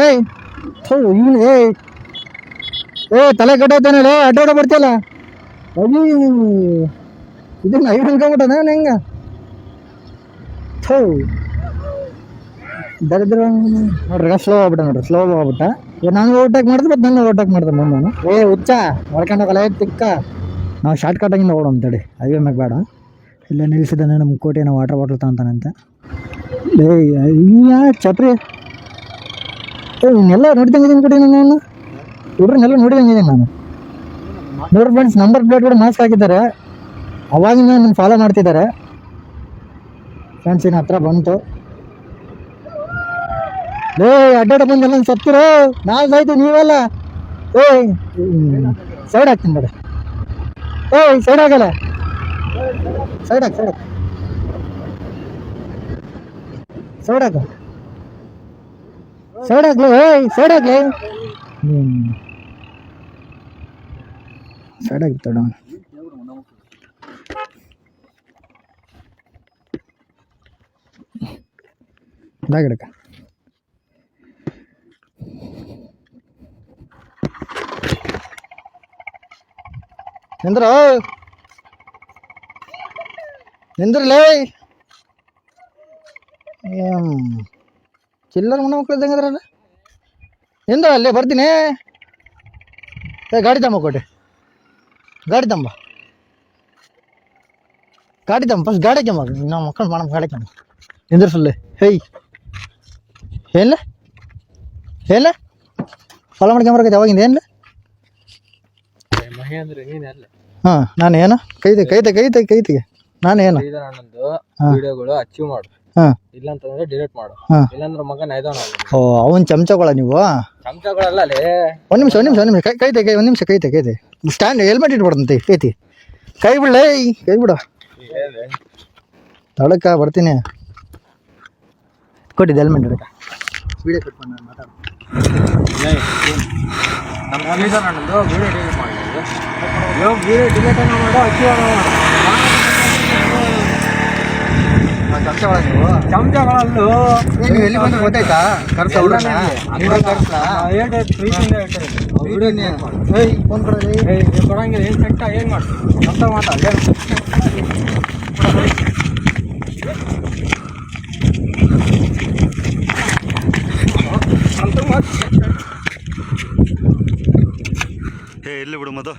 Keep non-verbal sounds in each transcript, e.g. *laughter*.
ಏಯ್ ಹೋ ಇವನು, ಏಯ್. ಏ ತಲೆ ಕಟ್ಟೋತಾನಲ್ಲ ಅಡ್ಡಾಡ ಬರ್ತಿಯಲ್ಲ. ಅಯ್ಯೋ ಇದನ್ನ ಐದು ಅನ್ಕೊಂಬಿಟ್ಟನ ಹೆಂಗ? ಥೋ. ದರಿದ್ರ ನೋಡ್ರಿ ಸ್ಲೋ ಆಗ್ಬಿಟ್ಟ ನೋಡ್ರಿ ಸ್ಲೋ ಆಗ್ಬಿಟ್ಟ. ನಾನು ಓವರ್ಟೇಕ್ ಮಾಡಿದ್ರೆ ಮತ್ತೆ ನನ್ನ ಓವರ್ಟೇಕ್ ಮಾಡ್ದೆ ಮುಂದೆ ನಾನು. ಏ, ಹುಚ್ಚ ಹೊಡ್ಕೊಂಡೋಗಲ್ಲ ಏ, ತಿಕ್ಕ. ನಾವು ಶಾರ್ಟ್ ಕಟಾಗಿಂದ ಓಡೋ ತಡಿ ಹೈವೇ ಮ್ಯಾಗ ಬೇಡ. ಇಲ್ಲ ನಿಲ್ಸಿದ್ದಾನೆ ನಮ್ಮ ಕೋಟೆನ ವಾಟರ್ ಬಾಟಲ್ ತಗೊಂತಾನಂತೆ. ಏಯ್, ಅಯ್ಯ ಚಪ್ರಿ ಇನ್ನೆಲ್ಲ ನೋಡ್ದಂಗಿದ್ದೀನಿ ಬಿಡಿ ನಾನು ಹುಡ್ರನ್ನೆಲ್ಲ ನೋಡಿದಂಗಿದ್ದೀನಿ ನಾನು. ನೋಡ್ರಿ ಫ್ರೆಂಡ್ಸ್ ನಂಬರ್ ಪ್ಲೇಟ್ ಕೂಡ ಮಾಸ್ಕ್ ಹಾಕಿದ್ದಾರೆ. ಅವಾಗಿಂದ ನನ್ನ ಫಾಲೋ ಮಾಡ್ತಿದ್ದಾರೆ. ಫ್ರೆಂಡ್ಸ್ ಇನ್ನು ಹತ್ರ ಬಂತು. ಏ ಅಡ್ಡಾಡ ಬಂದಲ್ಲ ಸತ್ತಿರೋ? ನಾವು ಸಾಯ್ತು ನೀವೆಲ್ಲ? ಏಯ್ ಸೈಡ್ ಹಾಕ್ತೀನಿ ಬೇಡ. ಏಯ್ ಸೈಡ್ ಆಗಲ್ಲ ಸೈಡ್ ಹಾಕಿ ಸೈಡ್ ಹಾಕಿ. ಸೈಡ್ ಹಾಕ. ಸೈಡ್ ಹಾಕ್ಲಿ ಏಯ್ ಸೈಡ್ ಹಾಕ್ಲಿ ಸೈಡ್ ಹಾಕಿ ತಡ ಬ್ಯಾಗ್ ನಿಂದ್ರ ನಿಂದ್ರಲೇ ಚಿಲ್ಲರ್ ಮನೆ ಮಕ್ಳು ಇದ್ದಂಗದ್ರಲ್ಲ ನಿಂದ್ರ ಅಲ್ಲೇ ಬರ್ತೀನಿ ಏ ಗಾಡಿ ತಮ್ಮ ಕೊಟ್ಟೆ ಗಾಡಿ ತಂಬ ಗಾಡಿ ತಮ್ಮ ಫಸ್ಟ್ ಗಾಡಿ ಕೆಮ್ಮ ನಾವು ಮಕ್ಕಳು ಮಾಡಮ್ ಗಾಡಿ ಕೆಮ್ಮ ನಿಂದ್ರ ಫುಲ್ಲೆ ಹೇಯ್ ಏನ್ಲ ಏನ್ಲ ಫಾಲೋ ಮಾಡ್ಕೊಂಬರಕೈತೆ ಯಾವಾಗಿಂದ ಏನ್ಲ ಮಹೇಂದ್ರ ನೀನಲ್ಲ ಹಾಂ ನಾನು ಏನು ಕೈತೆ ಕೈತೆ ಕೈತೆ ಕೈತಿಗೆ ನಾನು ಏನು ನಂದು ಹಾ. ವಿಡಿಯೋಗಳು ಅಚೀವ್ ಮಾಡು ಹಾಂ ಇಲ್ಲ ಅಂತಂದ್ರೆ ಡಿಲೀಟ್ ಮಾಡು. ಇಲ್ಲಾಂದ್ರೆ ಓ ಅವನ್ ಚಮಚಗಳ ನೀವು? ಚಮಚಗಳಲ್ಲ ಲೇ. ಒಂದು ನಿಮಿಷ ಒಂದು ನಿಮಿಷ ಒಂದ್ ನಿಮಿಷ. ಕೈ ಕೈ ಕೈ ಒಂದು ನಿಮಿಷ ಕೈ ತೆಗೆ ಸ್ಟ್ಯಾಂಡ್ ಹೆಲ್ಮೆಟ್ ಇಟ್ಬಿಡಂತೆ ಕೈತಿ ಕೈ ಬಿಡ್ಲೇ ಕೈ ಬಿಡು. ತಡಕ ಬರ್ತೀನಿ. ಕೊಟ್ಟಿದ್ದೆ ಹೆಲ್ಮೆಟ್ ಹಿಡ್ಕ ವಿಡಿಯೋ ಕಟ್ ಮಾಡಿ ನಾನು ಮಾತಾಡು ನಮ್ಮ ಶ್ರೀಧರ್ ಅಣ್ಣಂದು ವಿಡಿಯೋ ಡಿಲೀಟ್ ಮಾಡಿ. ವಿಡಿಯೋ ಡಿಲೀಟ್ ಮಾಡು ಅಚೀವ್ ಮಾಡು ಚಮಚಗಳ ನೀವು ಚಮಚಗಳಲ್ಲೂ ನೀವು ಎಲ್ಲಿ ಬಂದ್ರೆ ಗೊತ್ತಾಯ್ತಾ? ಕರ್ಸ ಪ್ರೀತಿಯಿಂದ ಫೋನ್ ಕೊಡಲಿ ಕೊಡಂಗಿಲ್ಲ ಏನು ಸೆಟ್ಟ ಏನು ಏ ಎಲ್ಲಿ ಬಿಡು ಮದು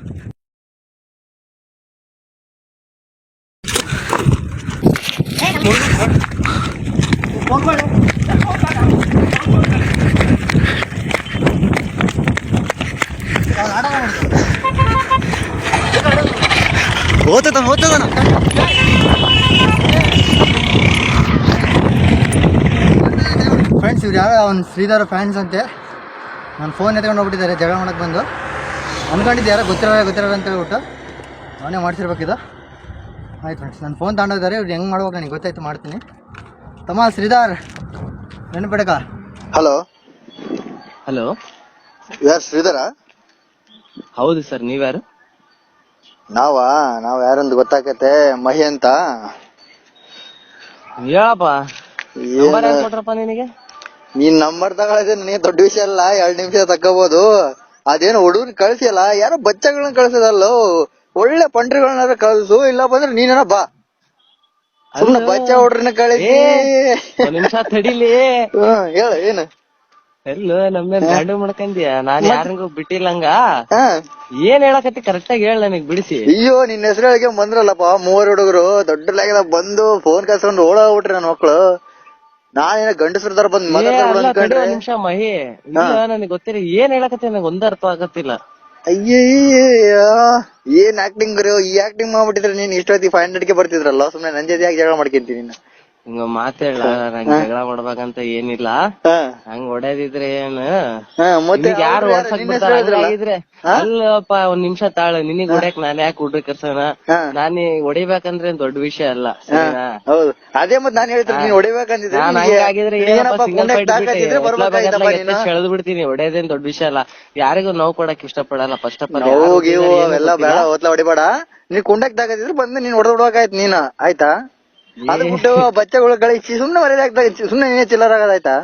ಓದ್ತದನ ಫ್ರೆಂಡ್ಸ್ ಇವ್ರು ಯಾವ ಅವ್ನು ಶ್ರೀಧರ್ ಫ್ಯಾನ್ಸ್ ಅಂತೆ. ನನ್ನ ಫೋನ್ ಎತ್ಕೊಂಡು ಹೋಗ್ಬಿಟ್ಟಿದ್ದಾರೆ, ಜಗಳ ಮಾಡಕ್ಕೆ ಬಂದು. ಅನ್ಕೊಂಡಿದ್ದೆ ಯಾರೋ ಗೊತ್ತಿರೋ ಗೊತ್ತಿರೋ ಅಂತ ಹೇಳ್ಬಿಟ್ಟು ಅವನೇ ಮಾಡ್ಸಿರ್ಬೇಕಿದು. ಆಯ್ತು ಫ್ರೆಂಡ್ಸ್ ನನ್ನ ಫೋನ್ ತಗೊಂಡಿದ್ದಾರೆ ಇವ್ರು ಹೆಂಗೆ ಮಾಡ್ಬೇಕು ನನಗೆ ಗೊತ್ತಾಯ್ತು, ಮಾಡ್ತೀನಿ. ತಮ್ಮ ಶ್ರೀಧರ್ ನೆನಪಿಡಕ ಹಲೋ ಹಲೋ ಯಾರು ಶ್ರೀಧರ? ಹೌದು ಸರ್ ನೀವ್ಯಾರು? ನಾವಾ? ನಾವ್ ಯಾರಂದ್ ಗೊತ್ತಾಕತೆ ಮಹಿ ಅಂತ. ಹೇಳಪ್ಪ ನಂಬರ್ ಕೊಟ್ರಪ್ಪ ನಿನಗೆ? ನೀನ್ ನಂಬರ್ ತಗೊಳ್ಳೋದೇ ನನಗೆ ದೊಡ್ಡ ವಿಷಯ ಅಲ್ಲ ಎರಡ್ ನಿಮಿಷ ತಕ್ಕೋಬಹುದು ಅದೇನು ಹುಡುಗನ್ ಕಳ್ಸಿಯಲ್ಲ ಯಾರೋ ಬಚ್ಚಗಳನ್ನ ಕಳ್ಸದಲ್ಲೋ. ಒಳ್ಳೆ ಪಂಟ್ರಿಗಳನ್ನಾರ ಕಳ್ಸು ಇಲ್ಲ ಬಂದ್ರೆ ನೀನೇನ ಬಾ. ಸುಮ್ನೆ ಬಚ್ಚ ಹುಡ್ರನ್ನ ಕಳಿಸಿ. ನಿಮಿಷ ತಡಿಲಿ. ಹೇಳ ಏನು? ಎಲ್ಲೋ ನಮ್ಮ ಗಾಡಿ ಮಾಡ್ಕಂದಿಯ? ನಾನ್ ಯಾರಿಗೂ ಬಿಟ್ಟಿಲ್ಲಂಗ ಏನ್ ಹೇಳಕತ್ತಿ? ಕರೆಕ್ಟ್ ಆಗಿ ಹೇಳ ನನಗ್ ಬಿಡಿಸಿ. ಅಯ್ಯೋ ನಿನ್ನ ಹೆಸರು ಹೇಳಿಕೆ ಬಂದ್ರಲ್ಲಪ್ಪ ಮೂವರು ಹುಡುಗರು. ದೊಡ್ಡ ಲಾಗದ ಬಂದು ಫೋನ್ ಕಸ್ಕೊಂಡು ಓಡೋಗ್ಬಿಟ್ರಿ ನನ್ನ ಮಕ್ಳು. ನಾನೇನ ಗಂಡಸ್ರ ತರ ಬಂದ್ ನಿಮಿಷ ಮಹಿ. ನನಗ್ ಗೊತ್ತಿಲ್ಲ. ಏನ್ ಹೇಳಕತ್ತಿ? ನನಗ್ ಒಂದ್ ಅರ್ಥ ಆಗತ್ತಿಲ್ಲ ಅಯ್ಯಯ್ಯ ಏನ್ ಆಕ್ಟಿಂಗ್ ಗುರು ಈ ಆಕ್ಟಿಂಗ್ ಮಾಡ್ಬಿಟ್ಟಿದ್ರೆ ನೀನ್ ಇಷ್ಟೊತ್ತಿಗೆ ಫೈವ್ ಹಂಡ್ರೆಡ್ಗೆ ಬರ್ತಿದ್ರಲ್ಲ ಸುಮ್ನೆ ನನ್ ಜೊತೆ ಯಾಕೆ ಜಗಳ ಮಾಡ್ಕೊಂತೀನಿ ನೀನು ಹಿಂಗ ಮಾತೇಳ ನಂಗ್ ಜಗಳ ಮಾಡ್ಬೇಕಂತ ಏನಿಲ್ಲ. ಹಂಗ ಹೊಡೆದಿದ್ರೆ ಏನ್? ನಿನಗ್ ಯಾರು? ಹೊಡ್ಸಕ್ ಹೇಳಿದ್ರಲ್ಲ? ಹಂಗಾಗಿದ್ರೆ ಅಲ್ಲಪ್ಪ ಒಂದ್ ನಿಮಿಷ ತಾಳ. ನಿನಗ್ ಹೊಡ್ಯಾಕ್ ನಾನ್ ಯಾಕೆ ಹುಡ್ರಿ ಕರ್ಸೋಣ. ನಾನ್ ಹೊಡಿಬೇಕಂದ್ರೆ ಏನ್ ದೊಡ್ಡ ವಿಷಯ ಅಲ್ಲ ಸರಿನಾ? ಹೌದು. ಅದೇ ಮತ್ ನಾನ್ ಹೇಳ್ತೀನಿ ನೀನ್ ನಾನ್ ಹಂಗಾಗಿದ್ರೆ ಬಿಡ್ತೀನಿ. ಹೊಡೆಯೋದೇನ್ ದೊಡ್ಡ ವಿಷಯ ಅಲ್ಲ. ಯಾರಿಗೂ ನೋವು ಕೊಡಕ್ ಇಷ್ಟ ಪಡಲ್ಲ ಫಸ್ಟ್ ಆಫ್ ಆಲ್ ಹೋಗಿ ಬೇಡ ಹೊತ್ಲ ಹೊಡಿಬೇಡ. ನೀನ್ ಕುಂಡಕ್ ತಾಕತ್ತಿದ್ರೆ ಬಂದ್ ನೀನ್ ಹೊಡೆದ್ ಬಿಡ್ಬೇಕಾಯ್ತು ನೀನು. ಆಯ್ತಾ? ಅದು ಬಿಟ್ಟು ಬಚ್ಚಗಳು ಕಳಿಸಿ ಸುಮ್ನೆ ಮರ್ಯಾದೆ ಆಗ್ತಾ ಸುಮ್ನೆ ನೀನೇ ಚಿಲ್ಲರ್ ಆಗೋದಾಯ್ತಾ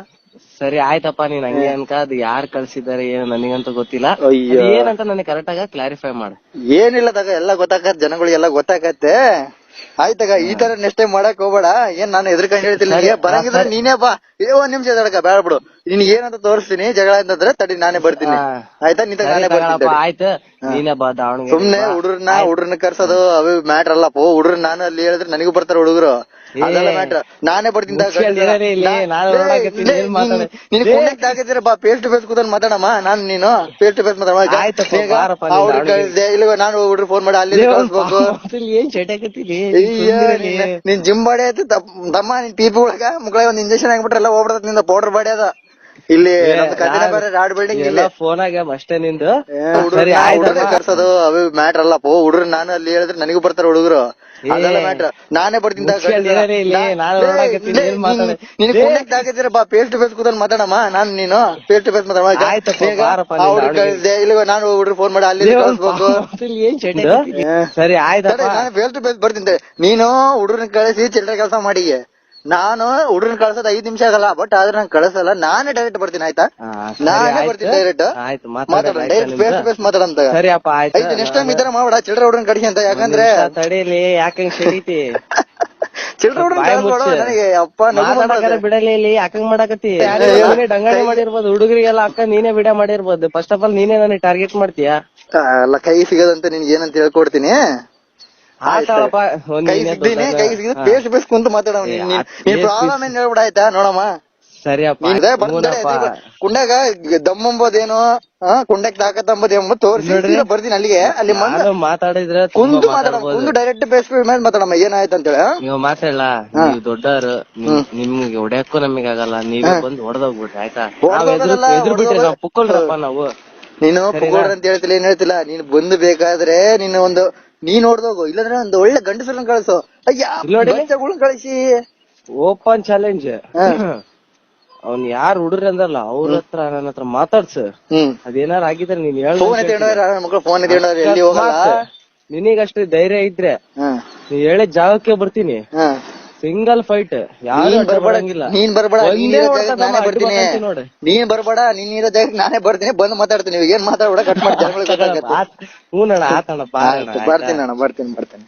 ಸರಿ ಆಯ್ತಪ್ಪ ನೀನ್ ಹಂಗೆ ಅನ್ಕ ಅದು ಯಾರ್ ಕಳ್ಸಿದಾರೆ ಏನು ನನಗಂತೂ ಗೊತ್ತಿಲ್ಲ. ಅದ್ ಏನಂತ ನನಗೆ ಕರೆಕ್ಟ್ ಆಗ ಕ್ಲಾರಿಫೈ ಮಾಡು. ಏನಿಲ್ಲ ತಗ ಎಲ್ಲ ಗೊತ್ತಾಗತ್ತೆ ಜನಗಳಿಗೆಲ್ಲ ಗೊತ್ತಾಗತ್ತೆ. ಆಯ್ತಗ ಈ ತರ ನೆಕ್ಸ್ಟ್ ಟೈಮ್ ಮಾಡಕ್ ಹೋಗ್ಬೇಡ. ಏನ್ ನಾನು ಎದ್ರಕಂಡ್ ಹೇಳ್ತಿಲ್ಲ ಸರಿ, ಏ, ಬರಂಗಿದ್ರೆ ನೀನೇ ಬಾ. ಏ ಒಂದ್ ನಿಮಿಷ ತಡಕ ಬೇಡ ಬಿಡು. ನಿನ್ ಏನಂತ ತೋರಿಸ್ತೀನಿ ಜಗಳ ಅಂತಂದ್ರೆ ತಡಿ ನಾನೇ ಬರ್ತೀನಿ. ಆಯ್ತಾ? ನಿಂತ ನಾನೇ ಬರ್ತೀನಿ ಆಯ್ತು. ನೀನೇ ಬಾ ದಾವಣಗೆರೆ ಸುಮ್ನೆ ಹುಡುಗ್ರನ್ನ ಹುಡುಗ್ರನ್ನ ಕರ್ಸೋದು ಅವು ಮ್ಯಾಟ್ರ್ ಅಲ್ಲಪ್ಪ ಹುಡುಗ್ರ ನಾನು ಅಲ್ಲಿ ಹೇಳಿದ್ರೆ ನನಗೂ ಬರ್ತಾರ ಹುಡುಗರು. ಅದೆಲ್ಲ ಮ್ಯಾಟ್ರ್ ನಾನೇ ಬರ್ತೀನಿ ತಗ, ಮುಚ್ಕೊಂಡು ಗಂಡ್ಸಲ್ಲ. ಇರೋದೇ ಇಲ್ಲಿ, ನಾ- ನಾನು ಲೇ, ನೋಡಕತ್ತೀನಿ, ಲೇ, ಏನ್ ಮಾತಾಡ- ನೀನ್- ನೀನ್ ಕುಂಡಕ್ ತಾಕಿದ್ರೆ ಬಾ ಫೇಸ್ ಟು ಫೇಸ್ ಕೂತ್ಕೊಂಡು ಮಾತಾಡಮ್ಮ. ನಾನು ನೀನು ಫೇಸ್ ಟು ಫೇಸ್ ಮಾತಾಡಮ್ಮ. ಆಯ್ತಪ್ಪ, ಬಾರಪ್ಪ, ನೀನ್ ಅವ್ರು ದಾವಣಗೆರೆ. ಕಳ್ಸ್ದೆ ಇಲ್ಲ ನಾನು ಹುಡುಗ್ರು ಫೋನ್ ಮಾಡಿ ಅಲ್ಲಿ ಕಳ್ಸ್ಬೇಕು. ಏನ್ ಚಟಕತ್ತೀನಿ ಅಯ್ಯೋ, ನಿನ್. ಜಿಮ್ ಬಾಡಿ ಐತಿ ತಮ್ಮ ನಿನ್ ಪೀಪಿ ಒಳಗ ಮುಗಳ ಒಂದ್ ಇಂಜೆಕ್ಷನ್ ಹಾಕ್ಬಿಟ್ರೆ ಎಲ್ಲ ಹೋಗ್ಬಿಡತ್ನಿಂದ ಪೌಡರ್ ಬಾಡಿ ಅದ. ಇಲ್ಲಿ ರಾಡ್ ಬಿಲ್ಡಿಂಗ್ ಇಲ್ಲ. ಫೋನ್ ಆಗ್ಯಾವ ಅಷ್ಟೇ ನಿಂದು? ಸರಿ ಕರ್ಸೋದು ಅವು ಮ್ಯಾಟ್ರ್ ಅಲ್ಲಪ್ಪ. ಹುಡುಗ್ರು ನಾನು ಅಲ್ಲಿ ಹೇಳಿದ್ರೆ ನನಗೂ ಬರ್ತಾರ ಹುಡುಗರು. ಮ್ಯಾಟ್ರ್ ನಾನೇ ಬರ್ತೀನಿ ಬಾ ಫೇಸ್ ಟು ಫೇಸ್ ಕೂತ್ಕೊಂಡು ಮಾತಾಡಮ್ಮ. ನಾನು ನೀನು ಫೇಸ್ ಟು ಫೇಸ್ ಮಾತಾಡ ಆಯ್ತಪ್ಪ, ಬಾರಪ್ಪ, ನೀನ್ ಅವ್ರು ದಾವಣಗೆರೆ. ಕಳ್ಸ್ದೆ ಇಲ್ಲ ನಾನು ಹುಡುಗ್ರು ಫೋನ್ ಮಾಡಿ ಅಲ್ಲಿ ಕಳಿಸ್ಬೇಕು. ಸರಿ ಆಯ್ತು ನಾನು ಫೇಸ್ ಟು ಫೇಸ್ ಬರ್ತೀನಿ. ನೀನು ಹುಡುಗರನ್ನ ಕಳಿಸಿ ಚಿಲ್ಲರೆ ಕೆಲಸ ಮಾಡಿ. ನಾನು ಹುಡುಗನ್ ಕಳ್ಸೋದ್ ಐದ್ ನಿಮಿಷ ಆಗಲ್ಲ ಬಟ್ ಆದ್ರೆ ನಂಗೆ ಕಳ್ಸಲ್ಲ. ನಾನೇ ಡೈರೆಕ್ಟ್ ಬರ್ತೀನಿ ಆಯ್ತಾ? ನಾನೇ ಬರ್ತೀನಿ ಡೈರೆಕ್ಟ್ ಆಯ್ತು ಮಾತಾಡೋಣ ಡೈರೆಕ್ಟ್ ಫೇಸ್ ಟು ಫೇಸ್ ಮಾತಾಡಂತ ಆಯ್ತು. ನೆಕ್ಸ್ಟ್ ಟೈಮ್ ಈ ಮಾಡ ಚಿಲ್ಡ್ರ ಹುಡುಗನ್ ಕಡಿಸಿ ಅಂತ. ಯಾಕಂದ್ರೆ ತಡೀಲಿ ಯಾಕಂಗ್ ಸಿಡಿತಿ ಚಿಲ್ಡ್ರ ಹುಡುಗನ್ ನನಗೆ ಅಪ್ಪ. ಬಿಡಲಿ ಇಲ್ಲಿ? ಯಾಕಂಗ್ ಮಾಡಕತ್ತಿ? ಡಂಗಾಣಿ ಮಾಡಿರ್ಬೋದು ಹುಡುಗರಿಗೆಲ್ಲ ಅಕ್ಕ ನೀನೇ ಬಿಡ ಮಾಡಿರ್ಬೋದು. ಫಸ್ಟ್ ಆಫ್ ಆಲ್ ನೀನೇ ನನಗೆ ಟಾರ್ಗೆಟ್ ಮಾಡ್ತೀಯಾ? ಅಲ್ಲ ಕೈ ಸಿಗದಂತ ನಿನ್ಗೆ ಏನಂತ ಹೇಳ್ಕೊಡ್ತೀನಿ. ಕೈ ದೊಡ್ಡದ. ಕೈ ಸಿಗಿದ್ ನೀನ್ ಪ್ರಾಬ್ಲಮ್ ಏನ್ ಹೇಳ್ಬಿಡ ಆಯ್ತಾ ನೋಡಮ್ಮ ದಮ್ಮಂಬೋದೇನು ತಾಕತ್ತಂಬುದು ಎಂಬ ತೋರಿಸಿ. ಬರ್ತೀನಿ ಅಲ್ಲಿಗೆ. ಅಲ್ಲಿ ಮಾತಾಡಿದ್ರೆ ಕುಂದು ಮಾತಾಡಮ್ಮ. ಕುಂದು ಡೈರೆಕ್ಟ್ ಬೇಸ್ ಮೇಲೆ ಮಾತಾಡಮ್ಮ ಏನಾಯ್ತು ಅಂತೇಳಿ? ನೀವು ಮಾತಾಡಲ್ಲ ನೀವು ದೊಡ್ಡವರು ನಿಮ್ಗೆ ಹೊಡ್ಯಕ್ಕೂ ನಮಗೆ ಆಗಲ್ಲ ನೀವೇ ಬಂದು ಹೊಡೆದೋಗ್ಬಿಡ್ರಿ ಆಯ್ತಾ? ಎದುರು ಬಿಟ್ರಿ. ನಾವ್ ನಾವು. ನೀನು ಅಂತ ಹೇಳ್ತಿಲ್ಲ ಏನ್ ಹೇಳ್ತಿಲ್ಲ. ನೀನ್ ಬಂದು ಬೇಕಾದ್ರೆ ನೀನು ಒಂದು ನೀನ್ ನೋಡ್ದೋಗು ಇಲ್ಲಾಂದ್ರೆ ಒಂದು ಒಳ್ಳೆ ಗಂಡು ಫಿಲ್ಮ್ ಕಳಿಸು. ನೋಡಿ. ಕಳಿಸಿ. ಓಪನ್ ಚಾಲೆಂಜ್ ಹಾ. *clears throat* ಅವ್ನ್ ಯಾರ್ ಹುಡುಗ್ರಿ ಅಂದಲ್ಲ ಅವ್ರ ಹತ್ರ ನನ್ನ ಹತ್ರ ಮಾತಾಡ್ಸ. ಹ್ಮ್. ಅದೇನಾರ ಆಗಿದ್ರೆ ನೀನ್ ಹೇಳು ಫೋನ್ ಎತ್ಕೊಂಡ್ರೆ ಮಕ್ಳು ಫೋನ್ ಎತ್ಕೊಂಡ್ರೆ ಎಲ್ಲಿ ಹೋಗಲ್ಲ? ನಿನಗಷ್ಟು ಧೈರ್ಯ ಇದ್ರೆ ನೀ ಹೇಳಿದ ಜಾಗಕ್ಕೆ ಬರ್ತೀನಿ. ಸಿಂಗಲ್ ಫೈಟ್ ಯಾರು ನೀನ್ ಬರ್ಬೇಡ ನೀನ್ ಬರ್ಬೇಡ ನೀನ್ ಒಂದೇ ಇರೋ ಜಾಗಕ್ಕೆ ನಾನೇ ಬರ್ತೀನಿ. ನೋಡಿ. ನೀನ್ ಬರ್ಬೇಡ ನೀನ್ ಇರೋ ಜಾಗಕ್ಕೆ ನಾನೇ ಬರ್ತೀನಿ. ಬಂದು ಮಾತಾಡ್ತೀನಿ. ಏನ್ ಮಾತಾಡ್ಬೇಡ ಕಟ್ ಮಾಡಿ *laughs* ಜನಗಳಿಗೆ ಗೊತ್ತಾಗತ್ತೆ. ಆತ್- ಹ್ಞೂನಣ್ಣ ಆತಣ್ಣ ಬಾ ಅಣ್ಣ, ಆಯ್ತು, ಬರ್ತೀನಿ ಅಣ್ಣ ಬರ್ತೀನಿ ಬರ್ತೀನಿ.